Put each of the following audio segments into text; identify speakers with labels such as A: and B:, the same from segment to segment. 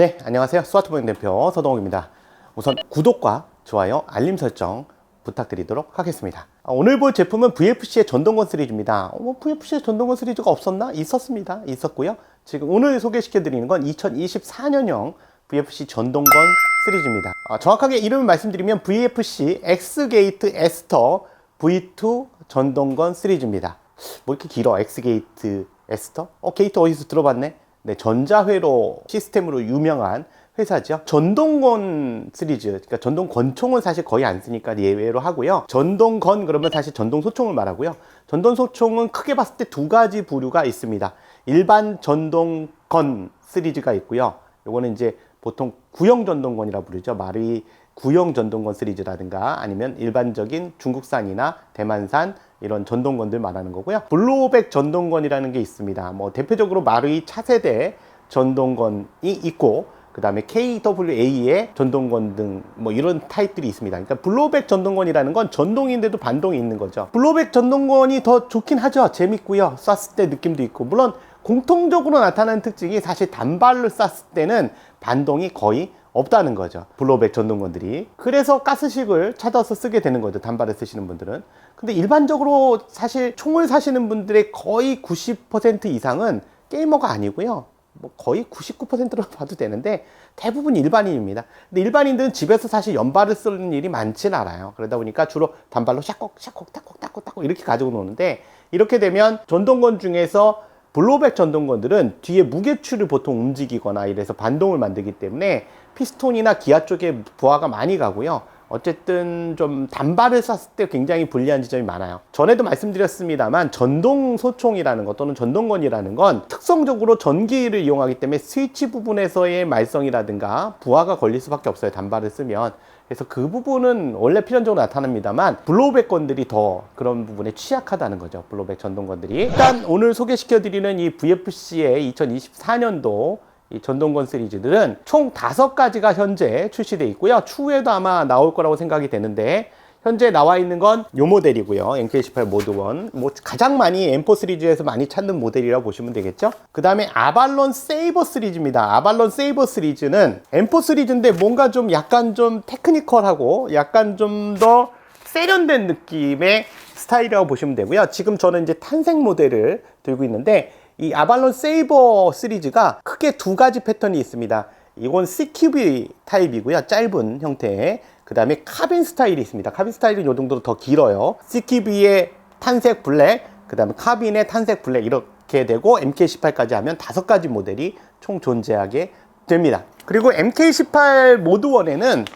A: 네, 안녕하세요. 스와트보잉 대표 서동욱입니다. 우선 구독과 좋아요, 알림 설정 부탁드리도록 하겠습니다. 아, 오늘 볼 제품은 VFC의 전동건 시리즈입니다. 어, 뭐 VFC의 전동건 시리즈가 없었나? 있었습니다. 있었고요. 지금 오늘 소개시켜 드리는 건 2024년형 VFC 전동건 시리즈입니다. 아, 정확하게 이름을 말씀드리면 VFC X게이트 에스터 V2 전동건 시리즈입니다. 뭐 이렇게 길어? X게이트 에스터? 어, 게이트 어디서 들어봤네? 네, 전자회로 시스템으로 유명한 회사죠. 전동건 시리즈, 그러니까 전동 권총은 사실 거의 안 쓰니까 예외로 하고요. 전동건 그러면 사실 전동 소총을 말하고요. 전동 소총은 크게 봤을 때 두 가지 부류가 있습니다. 일반 전동건 시리즈가 있고요. 요거는 이제 보통 구형 전동건이라 부르죠. 말이 구형 전동건 시리즈라든가 아니면 일반적인 중국산이나 대만산 이런 전동건들 말하는 거고요. 블로백 전동건이라는 게 있습니다. 뭐 대표적으로 마루이 차세대 전동건이 있고 그 다음에 KWA의 전동건 등 뭐 이런 타입들이 있습니다. 그러니까 블로백 전동건이라는 건 전동인데도 반동이 있는 거죠. 블로백 전동건이 더 좋긴 하죠. 재밌고요. 쐈을 때 느낌도 있고 물론 공통적으로 나타나는 특징이 사실 단발로 쐈을 때는 반동이 거의 없다는 거죠. 블로백 전동건들이. 그래서 가스식을 찾아서 쓰게 되는 거죠. 단발을 쓰시는 분들은. 근데 일반적으로 사실 총을 사시는 분들의 거의 90% 이상은 게이머가 아니고요. 뭐 거의 99%로 봐도 되는데 대부분 일반인입니다. 근데 일반인들은 집에서 사실 연발을 쓰는 일이 많진 않아요. 그러다 보니까 주로 단발로 샤콕 샤콕 타콕 타콕 타콕 이렇게 가지고 노는데 이렇게 되면 전동건 중에서 블로백 전동건들은 뒤에 무게추를 보통 움직이거나 이래서 반동을 만들기 때문에 피스톤이나 기아 쪽에 부하가 많이 가고요. 어쨌든 좀 단발을 쐈을 때 굉장히 불리한 지점이 많아요. 전에도 말씀드렸습니다만 전동 소총이라는 것 또는 전동건이라는 건 특성적으로 전기를 이용하기 때문에 스위치 부분에서의 말썽이라든가 부하가 걸릴 수밖에 없어요. 단발을 쓰면. 그래서 그 부분은 원래 필연적으로 나타납니다만 블로우백 건들이 더 그런 부분에 취약하다는 거죠. 블로우백 전동건들이. 일단 오늘 소개시켜 드리는 이 VFC의 2024년도 이 전동건 시리즈들은 총 다섯 가지가 현재 출시되어 있고요. 추후에도 아마 나올 거라고 생각이 되는데 현재 나와 있는 건이 모델이고요. MK18 모드 1. 뭐 가장 많이 M4 시리즈에서 많이 찾는 모델이라고 보시면 되겠죠. 그 다음에 아발론 세이버 시리즈입니다. 아발론 세이버 시리즈는 M4 시리즈인데 뭔가 좀 약간 좀 테크니컬하고 약간 좀 더 세련된 느낌의 스타일이라고 보시면 되고요. 지금 저는 이제 탄생 모델을 들고 있는데 이 아발론 세이버 시리즈가 크게 두 가지 패턴이 있습니다. 이건 CQB 타입이고요. 짧은 형태의. 그 다음에 카빈 스타일이 있습니다. 카빈 스타일은 요 정도로 더 길어요. CQB의 탄색 블랙, 그 다음에 카빈의 탄색 블랙 이렇게 되고 MK18까지 하면 다섯 가지 모델이 총 존재하게 됩니다. 그리고 MK18 모드 1에는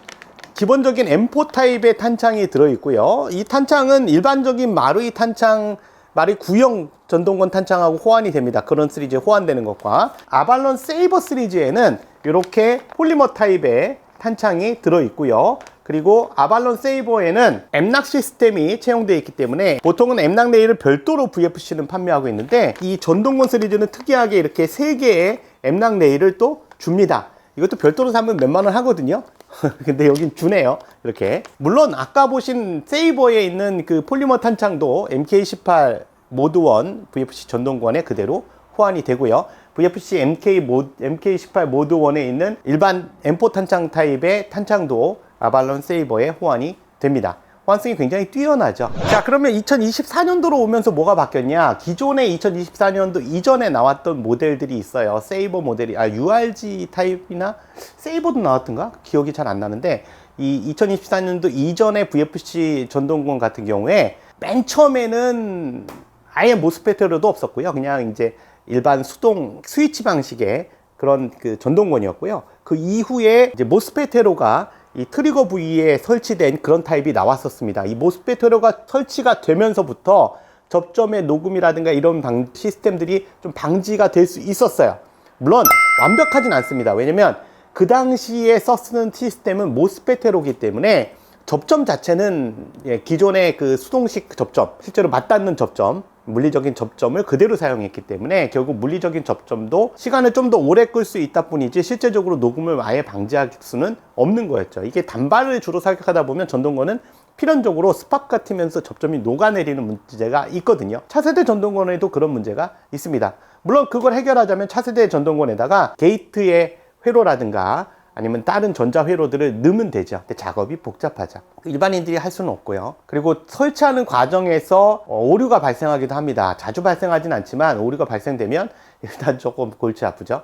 A: 기본적인 M4 타입의 탄창이 들어있고요. 이 탄창은 일반적인 마루이 탄창 말이 구형 전동건 탄창하고 호환이 됩니다. 그런 시리즈에 호환되는 것과 아발론 세이버 시리즈에는 이렇게 폴리머 타입의 탄창이 들어있고요. 그리고 아발론 세이버에는 엠낙 시스템이 채용되어 있기 때문에 보통은 엠낙 레일을 별도로 VFC는 판매하고 있는데 이 전동건 시리즈는 특이하게 이렇게 세 개의 엠낙 레일을 또 줍니다. 이것도 별도로 사면 몇만 원 하거든요. 근데 여긴 주네요. 이렇게. 물론 아까 보신 세이버에 있는 그 폴리머 탄창도 MK18 모드 1 VFC 전동권에 그대로 호환이 되고요. VFC MK 모, MK18 모드 1에 있는 일반 M4 탄창 타입의 탄창도 아발론 세이버에 호환이 됩니다. 호환성이 굉장히 뛰어나죠. 자, 그러면 2024년도로 오면서 뭐가 바뀌었냐? 기존의 2024년도 이전에 나왔던 모델들이 있어요. 세이버 모델이, 아, URG 타입이나 세이버도 나왔던가? 기억이 잘 안 나는데, 이 2024년도 이전의 VFC 전동권 같은 경우에 맨 처음에는 아예 모스페트로도 없었고요. 그냥 이제 일반 수동 스위치 방식의 그런 그 전동권이었고요. 그 이후에 이제 모스페테로가 이 트리거 부위에 설치된 그런 타입이 나왔었습니다. 이 모스페테로가 설치가 되면서부터 접점의 녹음이라든가 이런 방, 시스템들이 좀 방지가 될 수 있었어요. 물론 완벽하진 않습니다. 왜냐면 그 당시에 써쓰는 시스템은 모스페테로기 때문에 접점 자체는 예, 기존의 그 수동식 접점, 실제로 맞닿는 접점, 물리적인 접점을 그대로 사용했기 때문에 결국 물리적인 접점도 시간을 좀 더 오래 끌 수 있다 뿐이지 실제적으로 녹음을 아예 방지할 수는 없는 거였죠. 이게 단발을 주로 사격하다 보면 전동건은 필연적으로 스팍 같으면서 접점이 녹아내리는 문제가 있거든요. 차세대 전동건에도 그런 문제가 있습니다. 물론 그걸 해결하자면 차세대 전동건에다가 게이트의 회로라든가 아니면 다른 전자 회로들을 넣으면 되죠. 근데 작업이 복잡하죠. 일반인들이 할 수는 없고요. 그리고 설치하는 과정에서 어, 오류가 발생하기도 합니다. 자주 발생하진 않지만 오류가 발생되면 일단 조금 골치 아프죠.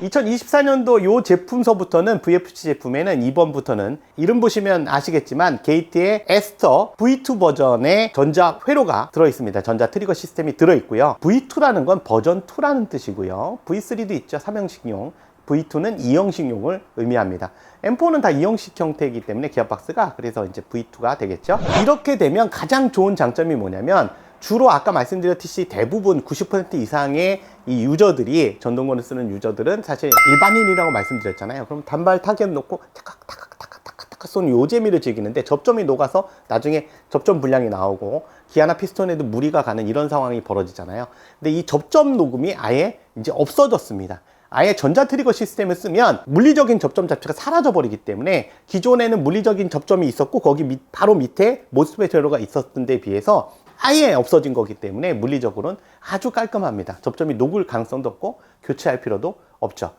A: 2024년도 요 제품서부터는 VFC 제품에는 이번부터는 이름 보시면 아시겠지만 게이트의 에스터 V2 버전의 전자 회로가 들어 있습니다. 전자 트리거 시스템이 들어 있고요. V2라는 건 버전 2라는 뜻이고요. V3도 있죠. 삼형식용. V2는 2형식용을 의미합니다. M4는 다 2형식 형태이기 때문에 기어박스가 그래서 이제 V2가 되겠죠. 이렇게 되면 가장 좋은 장점이 뭐냐면 주로 아까 말씀드렸듯이 대부분 90% 이상의 이 유저들이 전동건을 쓰는 유저들은 사실 일반인이라고 말씀드렸잖아요. 그럼 단발 타겟 놓고 타각 타각 타각 타각 타각 쏘는 요 재미를 즐기는데 접점이 녹아서 나중에 접점 불량이 나오고 기아나 피스톤에도 무리가 가는 이런 상황이 벌어지잖아요. 근데 이 접점 녹음이 아예 이제 없어졌습니다. 아예 전자 트리거 시스템을 쓰면 물리적인 접점 자체가 사라져 버리기 때문에 기존에는 물리적인 접점이 있었고 거기 밑, 바로 밑에 모스펫 회로가 있었던 데 비해서 아예 없어진 거기 때문에 물리적으로는 아주 깔끔합니다. 접점이 녹을 가능성도 없고 교체할 필요도 없죠.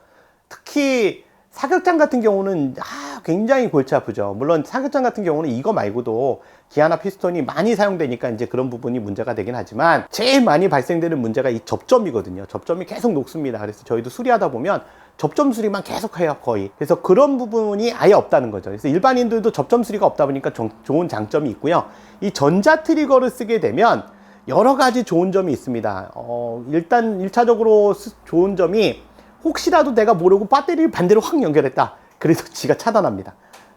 A: 특히 사격장 같은 경우는 아, 굉장히 골치 아프죠. 물론 사격장 같은 경우는 이거 말고도 기아나 피스톤이 많이 사용되니까 이제 그런 부분이 문제가 되긴 하지만 제일 많이 발생되는 문제가 이 접점이거든요. 접점이 계속 녹습니다. 그래서 저희도 수리하다 보면 접점 수리만 계속 해요, 거의. 그래서 그런 부분이 아예 없다는 거죠. 그래서 일반인들도 접점 수리가 없다 보니까 좀 좋은 장점이 있고요. 이 전자 트리거를 쓰게 되면 여러 가지 좋은 점이 있습니다. 어, 일단 1차적으로 좋은 점이 혹시라도 내가 모르고 배터리를 반대로 확 연결했다. 그래서 지가 차단합니다.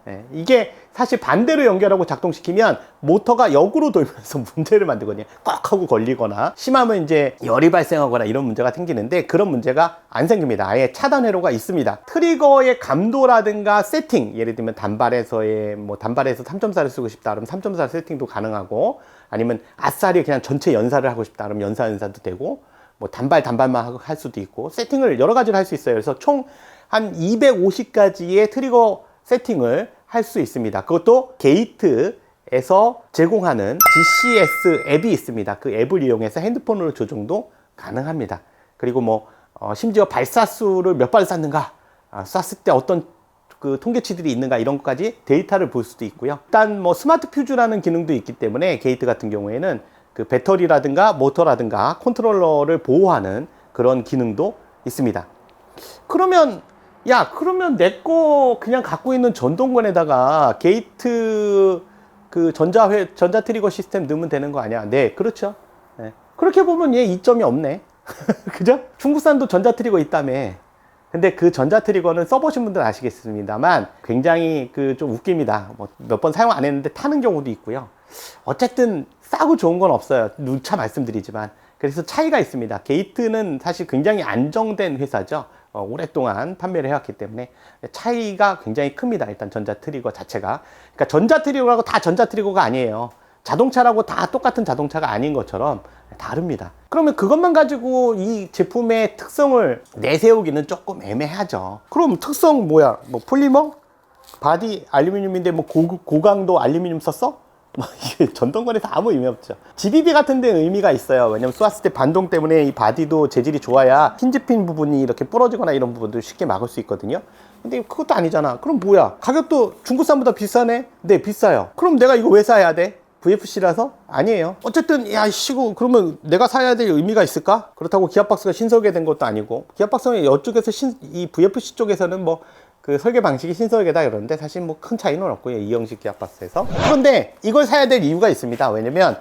A: 예, 이게 사실 반대로 연결하고 작동시키면 모터가 역으로 돌면서 문제를 만들거든요. 꽉 하고 걸리거나 심하면 이제 열이 발생하거나 이런 문제가 생기는데 그런 문제가 안 생깁니다. 아예 차단 회로가 있습니다. 트리거의 감도라든가 세팅, 예를 들면 단발에서의 뭐 단발에서 3.4를 쓰고 싶다 그러면 3.4 세팅도 가능하고 아니면 아싸리 그냥 전체 연사를 하고 싶다 그러면 연사 연사도 되고 뭐 단발 단발만 할 수도 있고 세팅을 여러 가지를 할 수 있어요. 그래서 총 한 250가지의 트리거 세팅을 할 수 있습니다. 그것도 게이트에서 제공하는 GCS 앱이 있습니다. 그 앱을 이용해서 핸드폰으로 조정도 가능합니다. 그리고 뭐 어, 심지어 발사수를 몇 발 쐈는가, 아, 쐈을 때 어떤 그 통계치들이 있는가 이런 것까지 데이터를 볼 수도 있고요. 일단 뭐 스마트 퓨즈라는 기능도 있기 때문에 게이트 같은 경우에는 그 배터리라든가 모터라든가 컨트롤러를 보호하는 그런 기능도 있습니다. 그러면 야 그러면 내 거 그냥 갖고 있는 전동건에다가 게이트 그 전자회 전자 트리거 시스템 넣으면 되는 거 아니야? 네 그렇죠. 네. 그렇게 보면 얘 이점이 없네. 그죠? 중국산도 전자 트리거 있다며. 근데 그 전자 트리거는 써보신 분들 아시겠습니다만 굉장히 그 좀 웃깁니다. 뭐 몇 번 사용 안 했는데 타는 경우도 있고요. 어쨌든 싸고 좋은 건 없어요. 누차 말씀드리지만. 그래서 차이가 있습니다. 게이트는 사실 굉장히 안정된 회사죠. 어, 오랫동안 판매를 해왔기 때문에 차이가 굉장히 큽니다. 일단 전자 트리거 자체가. 그러니까 전자 트리거라고 다 전자 트리거가 아니에요. 자동차라고 다 똑같은 자동차가 아닌 것처럼 다릅니다. 그러면 그것만 가지고 이 제품의 특성을 내세우기는 조금 애매하죠. 그럼 특성 뭐야? 뭐 폴리머? 바디 알루미늄인데 뭐 고, 고강도 알루미늄 썼어? 뭐 이게 전동건에서 아무 의미 없죠. GBB 같은 데는 의미가 있어요. 왜냐면 쏘았을 때 반동 때문에 이 바디도 재질이 좋아야 힌지핀 부분이 이렇게 부러지거나 이런 부분들 쉽게 막을 수 있거든요. 근데 그것도 아니잖아. 그럼 뭐야? 가격도 중국산보다 비싸네? 네, 비싸요. 그럼 내가 이거 왜 사야 돼? VFC라서? 아니에요. 어쨌든, 야, 시고, 그러면 내가 사야 될 의미가 있을까? 그렇다고 기아박스가 신설계된 것도 아니고, 기아박스는 이쪽에서 신, 이 VFC 쪽에서는 뭐, 그 설계 방식이 신설계다 그러는데 사실 뭐 큰 차이는 없고요. 이 형식 기아박스에서. 그런데 이걸 사야 될 이유가 있습니다. 왜냐면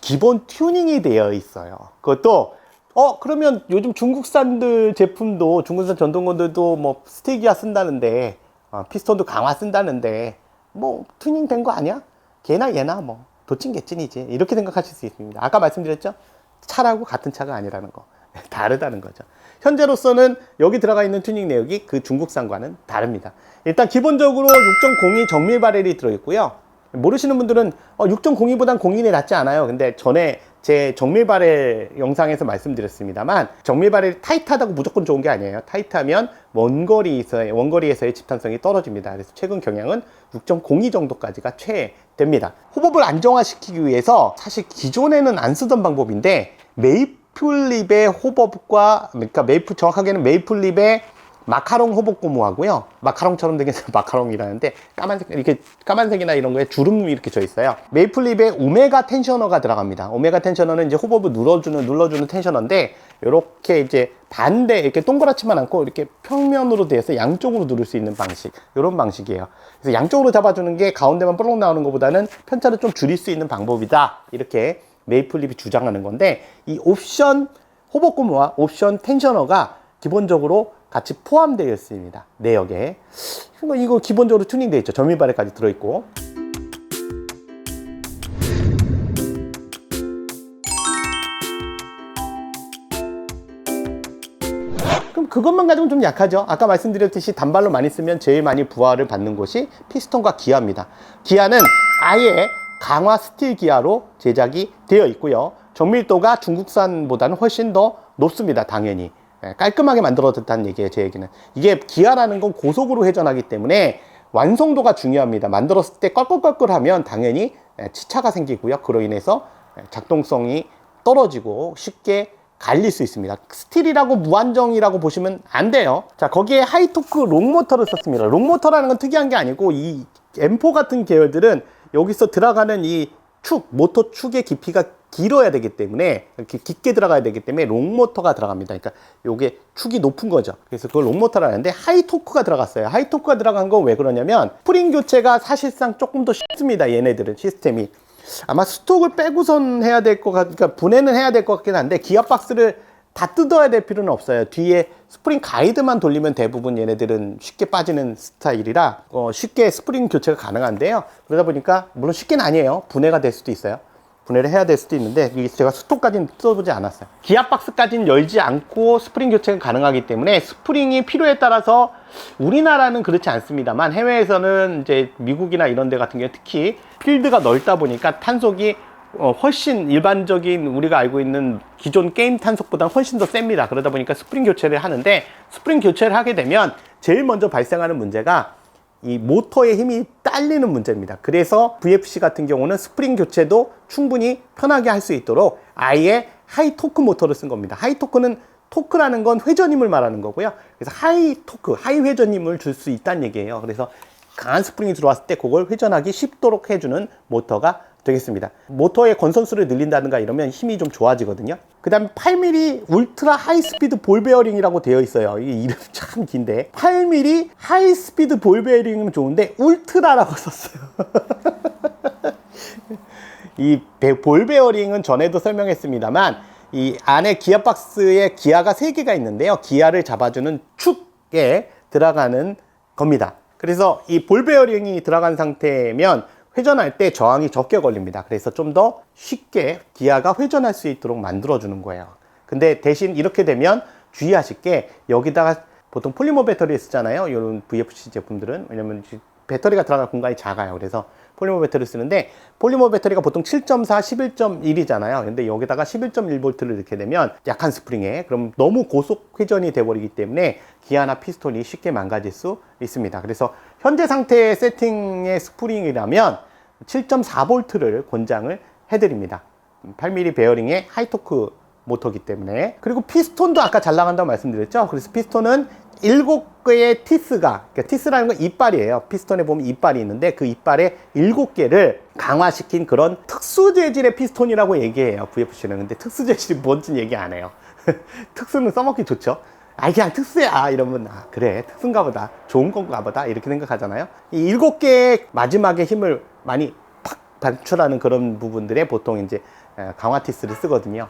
A: 기본 튜닝이 되어 있어요. 그것도 어 그러면 요즘 중국산들 제품도 중국산 전동건들도 뭐 스테기아 쓴다는데 어, 피스톤도 강화 쓴다는데 뭐 튜닝 된 거 아니야? 걔나 얘나 뭐 도찐 개찐이지 이렇게 생각하실 수 있습니다. 아까 말씀드렸죠? 차라고 같은 차가 아니라는 거 다르다는 거죠. 현재로서는 여기 들어가 있는 튜닝 내역이 그 중국산과는 다릅니다. 일단 기본적으로 6.02 정밀 바렐이 들어있고요. 모르시는 분들은 어, 6.02보단 02이 낫지 않아요. 근데 전에 제 정밀 바렐 영상에서 말씀드렸습니다만 정밀 바렐이 타이트하다고 무조건 좋은 게 아니에요. 타이트하면 원거리에서의, 원거리에서의 집탄성이 떨어집니다. 그래서 최근 경향은 6.02 정도까지가 최됩니다. 호법을 안정화시키기 위해서 사실 기존에는 안 쓰던 방법인데 매입 메이플립의 호법과 그러니까 메이플 정확하게는 메이플립의 마카롱 호법 고무하고요. 마카롱처럼 생겨서 마카롱이라는데 까만색 이렇게 까만색이나 이런 거에 주름이 이렇게 져 있어요. 메이플립에 오메가 텐셔너가 들어갑니다. 오메가 텐셔너는 이제 호법을 눌러주는 눌러주는 텐셔너인데 이렇게 이제 반대 이렇게 동그랗지만 않고 이렇게 평면으로 되어서 양쪽으로 누를 수 있는 방식 이런 방식이에요. 그래서 양쪽으로 잡아주는 게 가운데만 볼록 나오는 것보다는 편차를 좀 줄일 수 있는 방법이다. 이렇게 메이플립이 주장하는 건데 이 옵션 호법 고무와 옵션 텐셔너가 기본적으로 같이 포함되어 있습니다. 내역에. 이거, 이거 기본적으로 튜닝되어 있죠. 점유발에까지 들어있고. 그럼 그것만 가지고는 좀 약하죠. 아까 말씀드렸듯이 단발로 많이 쓰면 제일 많이 부하를 받는 곳이 피스톤과 기아입니다. 기아는 아예 강화 스틸 기아로 제작이 되어 있고요. 정밀도가 중국산보다는 훨씬 더 높습니다. 당연히. 예, 깔끔하게 만들어졌다는 얘기예요. 제 얘기는. 이게 기아라는 건 고속으로 회전하기 때문에 완성도가 중요합니다. 만들었을 때 껄껄껄껄하면 당연히 예, 치차가 생기고요. 그로 인해서 예, 작동성이 떨어지고 쉽게 갈릴 수 있습니다. 스틸이라고 무한정이라고 보시면 안 돼요. 자, 거기에 하이토크 롱모터를 썼습니다. 롱모터라는 건 특이한 게 아니고 이 M4 같은 계열들은 여기서 들어가는 이 축, 모터 축의 깊이가 길어야 되기 때문에 이렇게 깊게 들어가야 되기 때문에 롱 모터가 들어갑니다. 그러니까 요게 축이 높은 거죠. 그래서 그걸 롱 모터라는데 하이 토크가 들어갔어요. 하이 토크가 들어간 건 왜 그러냐면 스프링 교체가 사실상 조금 더 쉽습니다. 얘네들은 시스템이. 아마 스톡을 빼고선 해야 될 것 같, 그러니까 분해는 해야 될 것 같긴 한데 기어 박스를 다 뜯어야 될 필요는 없어요. 뒤에 스프링 가이드만 돌리면 대부분 얘네들은 쉽게 빠지는 스타일이라 어, 쉽게 스프링 교체가 가능한데요. 그러다 보니까 물론 쉽게는 아니에요. 분해가 될 수도 있어요. 분해를 해야 될 수도 있는데 제가 스톡까지는 뜯어보지 않았어요. 기아 박스까지는 열지 않고 스프링 교체가 가능하기 때문에 스프링이 필요에 따라서 우리나라는 그렇지 않습니다만 해외에서는 이제 미국이나 이런 데 같은 경우 특히 필드가 넓다 보니까 탄속이 어, 훨씬 일반적인 우리가 알고 있는 기존 게임 탄속보다 훨씬 더 셉니다. 그러다 보니까 스프링 교체를 하는데 스프링 교체를 하게 되면 제일 먼저 발생하는 문제가 이 모터의 힘이 딸리는 문제입니다. 그래서 VFC 같은 경우는 스프링 교체도 충분히 편하게 할 수 있도록 아예 하이 토크 모터를 쓴 겁니다. 하이 토크는 토크라는 건 회전힘을 말하는 거고요. 그래서 하이 토크, 하이 회전힘을 줄 수 있다는 얘기예요. 그래서 강한 스프링이 들어왔을 때 그걸 회전하기 쉽도록 해주는 모터가 되겠습니다. 모터의 건선수를 늘린다든가 이러면 힘이 좀 좋아지거든요. 그 다음에 8mm 울트라 하이 스피드 볼 베어링이라고 되어 있어요. 이게 이름 참 긴데. 8mm 하이 스피드 볼 베어링은 좋은데 울트라라고 썼어요. 이 볼 베어링은 전에도 설명했습니다만 이 안에 기아 박스에 기아가 3개가 있는데요. 기아를 잡아주는 축에 들어가는 겁니다. 그래서 이 볼 베어링이 들어간 상태면 회전할 때 저항이 적게 걸립니다. 그래서 좀 더 쉽게 기아가 회전할 수 있도록 만들어주는 거예요. 근데 대신 이렇게 되면 주의하실 게 여기다가 보통 폴리머 배터리 쓰잖아요. 이런 VFC 제품들은. 왜냐면 배터리가 들어갈 공간이 작아요. 그래서 폴리머 배터리 쓰는데 폴리머 배터리가 보통 7.4, 11.1이잖아요. 근데 여기다가 11.1V를 넣게 되면 약한 스프링에 그럼 너무 고속 회전이 돼버리기 때문에 기아나 피스톤이 쉽게 망가질 수 있습니다. 그래서 현재 상태의 세팅의 스프링이라면 7.4V를 권장을 해드립니다. 8mm 베어링의 하이토크 모터기 때문에. 그리고 피스톤도 아까 잘 나간다고 말씀드렸죠? 그래서 피스톤은 7개의 티스가 그러니까 티스라는 건 이빨이에요. 피스톤에 보면 이빨이 있는데 그 이빨에 7개를 강화시킨 그런 특수 재질의 피스톤이라고 얘기해요 VFC는. 근데 특수 재질이 뭔지 얘기 안 해요. 특수는 써먹기 좋죠? 아 그냥 특수야. 이러면 아 그래. 특수인가 보다. 좋은 건가 보다. 이렇게 생각하잖아요. 이 7개의 마지막에 힘을 많이 팍 반출하는 그런 부분들에 보통 이제 강화 티스를 쓰거든요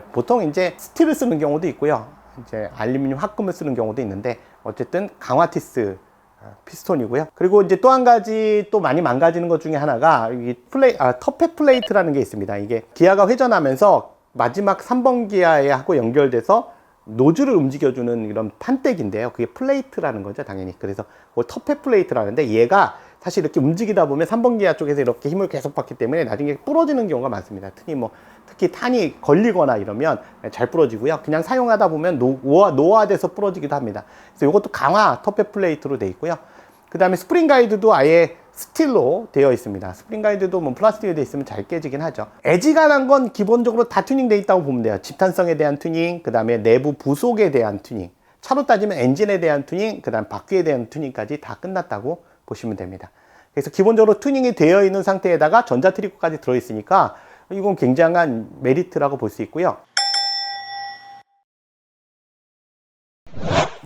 A: 보통 이제 스틸을 쓰는 경우도 있고요. 이제 알루미늄 합금을 쓰는 경우도 있는데 어쨌든 강화티스 어, 피스톤이고요. 그리고 이제 또 한 가지 또 많이 망가지는 것 중에 하나가 이 플레이 아 터페 플레이트라는 게 있습니다. 이게 기아가 회전하면서 마지막 3번 기아에 하고 연결돼서 노즐을 움직여주는 이런 판때기인데요. 그게 플레이트라는 거죠, 당연히. 그래서 그걸 터페 플레이트라는데 얘가 사실 이렇게 움직이다 보면 3번 기아 쪽에서 이렇게 힘을 계속 받기 때문에 나중에 부러지는 경우가 많습니다. 특히 뭐 특히 탄이 걸리거나 이러면 잘 부러지고요. 그냥 사용하다 보면 노화, 노화돼서 부러지기도 합니다. 그래서 이것도 강화 터페 플레이트로 돼 있고요. 그 다음에 스프링 가이드도 아예 스틸로 되어 있습니다. 스프링 가이드도 뭐 플라스틱에 되어 있으면 잘 깨지긴 하죠. 애지간한 건 기본적으로 다 튜닝되어 있다고 보면 돼요. 집탄성에 대한 튜닝, 그 다음에 내부 부속에 대한 튜닝, 차로 따지면 엔진에 대한 튜닝, 그 다음 바퀴에 대한 튜닝까지 다 끝났다고 보시면 됩니다. 그래서 기본적으로 튜닝이 되어 있는 상태에다가 전자 트리코까지 들어있으니까 이건 굉장한 메리트라고 볼 수 있고요.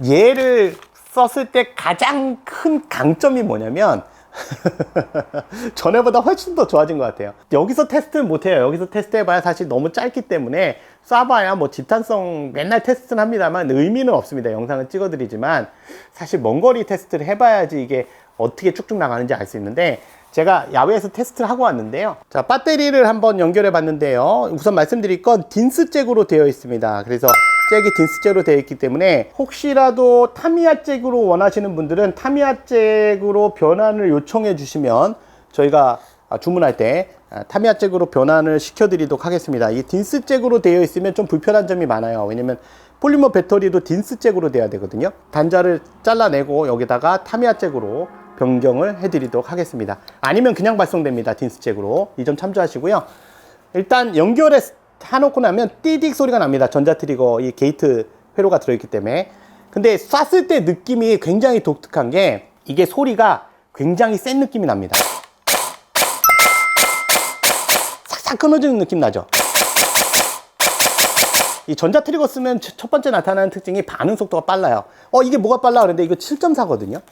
A: 얘를 썼을 때 가장 큰 강점이 뭐냐면 전에보다 훨씬 더 좋아진 것 같아요. 여기서 테스트는 못해요. 여기서 테스트 해봐야 사실 너무 짧기 때문에 쏴봐야 뭐 집탄성 맨날 테스트는 합니다만 의미는 없습니다. 영상은 찍어드리지만 사실 먼 거리 테스트를 해봐야지 이게 어떻게 쭉쭉 나가는지 알 수 있는데 제가 야외에서 테스트를 하고 왔는데요. 자, 배터리를 한번 연결해 봤는데요. 우선 말씀드릴 건 딘스 잭으로 되어 있습니다. 그래서 잭이 딘스 잭으로 되어 있기 때문에 혹시라도 타미야 잭으로 원하시는 분들은 타미야 잭으로 변환을 요청해 주시면 저희가 아, 주문할 때 아, 타미야 잭으로 변환을 시켜 드리도록 하겠습니다. 이 딘스 잭으로 되어 있으면 좀 불편한 점이 많아요. 왜냐면 폴리머 배터리도 딘스 잭으로 돼야 되거든요. 단자를 잘라내고 여기다가 타미야 잭으로 변경을 해드리도록 하겠습니다. 아니면 그냥 발송됩니다. 딘스 잭으로. 이 점 참조하시고요. 일단 연결해 해놓고 나면 띠딕 소리가 납니다. 전자 트리거 이 게이트 회로가 들어있기 때문에. 근데 쐈을 때 느낌이 굉장히 독특한 게 이게 소리가 굉장히 센 느낌이 납니다. 싹싹 끊어지는 느낌 나죠? 이 전자 트리거 쓰면 첫- 첫 번째 나타나는 특징이 반응 속도가 빨라요. 어, 이게 뭐가 빨라? 그런데 이거 7.4거든요.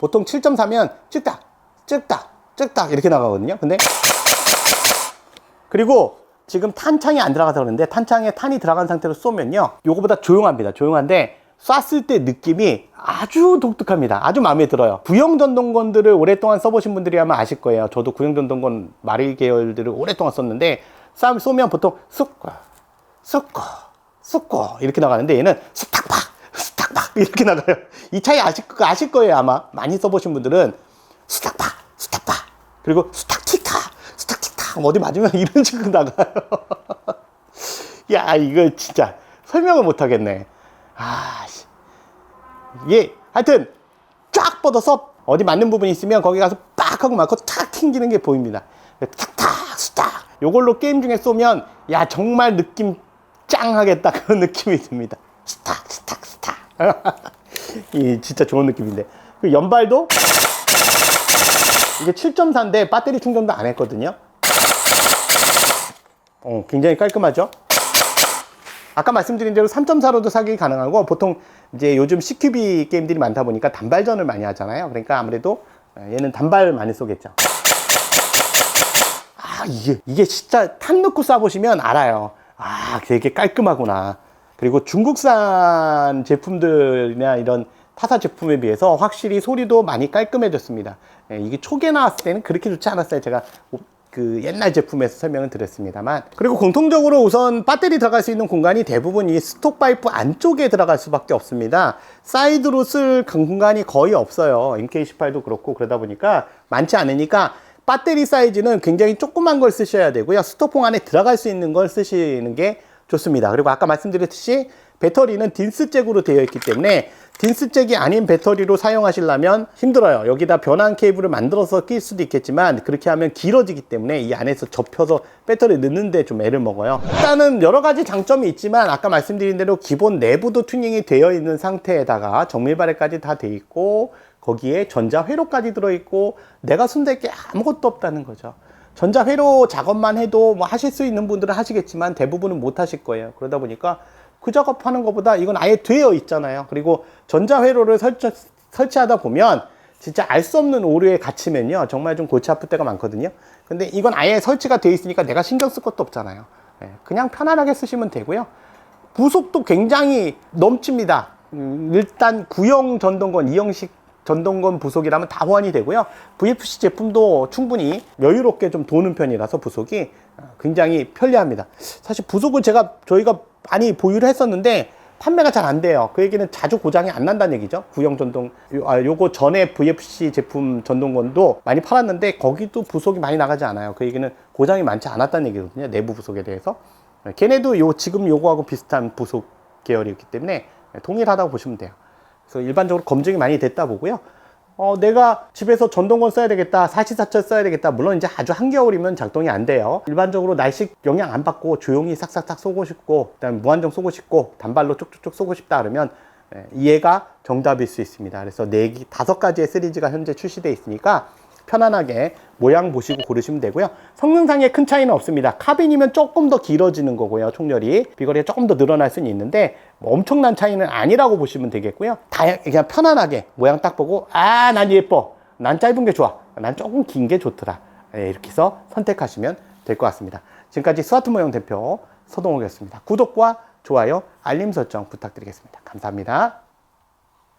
A: 보통 7.4면 찍딱, 찍딱, 찍딱 이렇게 나가거든요. 근데 그리고 지금 탄창이 안 들어가서 그러는데 탄창에 탄이 들어간 상태로 쏘면요. 요거보다 조용합니다. 조용한데 쐈을 때 느낌이 아주 독특합니다. 아주 마음에 들어요. 구형 전동건들을 오랫동안 써보신 분들이 아마 아실 거예요. 저도 구형 전동건 마릴 계열들을 오랫동안 썼는데 쏴 쏘면 보통 쑥과 쑥과 쑥과 이렇게 나가는데 얘는 스탁팍 스탁팍 이렇게 나가요. 이 차이 아실, 거- 아실 거예요 아마 많이 써보신 분들은 스탁팍 스탁팍 그리고 스탁티카 스탁티카 어디 맞으면 이런 식으로 나가요. 야 이거 진짜 설명을 못 하겠네. 아 씨. 이게 하여튼 쫙 뻗어서 어디 맞는 부분이 있으면 거기 가서 빡 하고 맞고 탁 튕기는 게 보입니다. 탁탁 스탁 요걸로 게임 중에 쏘면 야 정말 느낌 짱 하겠다 그런 느낌이 듭니다. 스탁 스탁 이 진짜 좋은 느낌인데 그 연발도 이게 7.4인데 배터리 충전도 안 했거든요. 어, 굉장히 깔끔하죠? 아까 말씀드린 대로 3.4로도 사기 가능하고 보통 이제 요즘 CQB 게임들이 많다 보니까 단발전을 많이 하잖아요. 그러니까 아무래도 얘는 단발 많이 쏘겠죠. 아, 이게, 이게 진짜 탄 넣고 쏴보시면 알아요. 아, 되게 깔끔하구나. 그리고 중국산 제품들이나 이런 타사 제품에 비해서 확실히 소리도 많이 깔끔해졌습니다. 예, 이게 초기에 나왔을 때는 그렇게 좋지 않았어요. 제가 그 옛날 제품에서 설명을 드렸습니다만. 그리고 공통적으로 우선 배터리 들어갈 수 있는 공간이 대부분 이 스톡 파이프 안쪽에 들어갈 수밖에 없습니다. 사이드로 쓸 공간이 거의 없어요. MK18도 그렇고 그러다 보니까 많지 않으니까 배터리 사이즈는 굉장히 조그만 걸 쓰셔야 되고요. 스토퐁 안에 들어갈 수 있는 걸 쓰시는 게 좋습니다. 그리고 아까 말씀드렸듯이 배터리는 딘스잭으로 되어 있기 때문에 딘스잭이 아닌 배터리로 사용하시려면 힘들어요. 여기다 변환 케이블을 만들어서 낄 수도 있겠지만 그렇게 하면 길어지기 때문에 이 안에서 접혀서 배터리 넣는데 좀 애를 먹어요. 일단은 여러 가지 장점이 있지만 아까 말씀드린 대로 기본 내부도 튜닝이 되어 있는 상태에다가 정밀 발열까지 다 돼 있고 거기에 전자 회로까지 들어 있고 내가 손댈 게 아무것도 없다는 거죠. 전자 회로 작업만 해도 뭐 하실 수 있는 분들은 하시겠지만 대부분은 못 하실 거예요. 그러다 보니까 그 작업하는 것보다 이건 아예 되어 있잖아요. 그리고 전자 회로를 설치, 설치하다 보면 진짜 알 수 없는 오류에 갇히면요. 정말 좀 골치 아플 때가 많거든요. 근데 이건 아예 설치가 되어 있으니까 내가 신경 쓸 것도 없잖아요. 예, 그냥 편안하게 쓰시면 되고요. 부속도 굉장히 넘칩니다. 음, 일단 구형 전동건, 이형식 전동건 부속이라면 다 호환이 되고요. VFC 제품도 충분히 여유롭게 좀 도는 편이라서 부속이 어, 굉장히 편리합니다. 사실 부속을 제가 저희가 많이 보유를 했었는데 판매가 잘 안 돼요. 그 얘기는 자주 고장이 안 난다는 얘기죠. 구형 전동, 요, 아, 요거 전에 VFC 제품 전동건도 많이 팔았는데 거기도 부속이 많이 나가지 않아요. 그 얘기는 고장이 많지 않았다는 얘기거든요. 내부 부속에 대해서. 네, 걔네도 요 지금 요거하고 비슷한 부속 계열이기 때문에 동일하다고 보시면 돼요. 그래서 일반적으로 검증이 많이 됐다 보고요. 어, 내가 집에서 전동건 써야 되겠다, 사시사철 써야 되겠다. 물론 이제 아주 한겨울이면 작동이 안 돼요. 일반적으로 날씨 영향 안 받고 조용히 싹싹싹 쏘고 싶고, 그다음에 무한정 쏘고 싶고, 단발로 쭉쭉쭉 쏘고 싶다 그러면 예, 이해가 정답일 수 있습니다. 그래서 네 개, 다섯 가지의 시리즈가 현재 출시되어 있으니까 편안하게 모양 보시고 고르시면 되고요. 성능상의 큰 차이는 없습니다. 카빈이면 조금 더 길어지는 거고요. 총열이 비거리가 조금 더 늘어날 수는 있는데 뭐 엄청난 차이는 아니라고 보시면 되겠고요. 다 그냥 편안하게 모양 딱 보고 아 난 예뻐. 난 짧은 게 좋아. 난 조금 긴 게 좋더라. 예, 이렇게 해서 선택하시면 될 것 같습니다. 지금까지 스와트 모형 대표 서동욱이었습니다. 구독과 좋아요, 알림 설정 부탁드리겠습니다. 감사합니다.